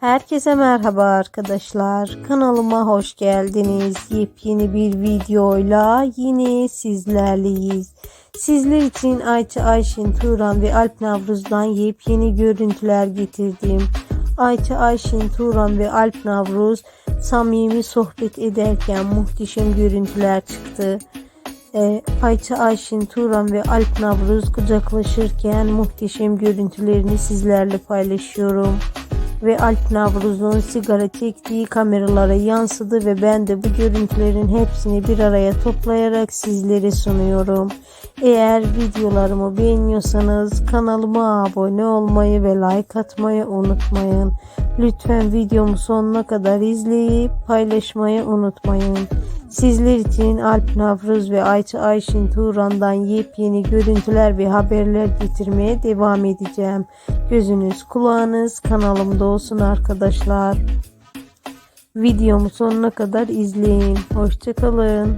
Herkese merhaba arkadaşlar. Kanalıma hoş geldiniz. Yepyeni bir videoyla yine sizlerleyiz. Sizler için Ayça Ayşin Turan ve Alp Navruz'dan yepyeni görüntüler getirdim. Ayça Ayşin Turan ve Alp Navruz samimi sohbet ederken muhteşem görüntüler çıktı. Ee, Ayça Ayşin Turan ve Alp Navruz kucaklaşırken muhteşem görüntülerini sizlerle paylaşıyorum ve Alp Navruz'un sigara çektiği kameralara yansıdı ve ben de bu görüntülerin hepsini bir araya toplayarak sizlere sunuyorum. Eğer videolarımı beğeniyorsanız kanalıma abone olmayı ve like atmayı unutmayın. Lütfen videomu sonuna kadar izleyip paylaşmayı unutmayın. Sizler için Alp Navruz ve Ayça Ayşin Turan'dan yepyeni görüntüler ve haberler getirmeye devam edeceğim. Gözünüz kulağınız kanalımda olsun arkadaşlar. Videomu sonuna kadar izleyin. Hoşçakalın.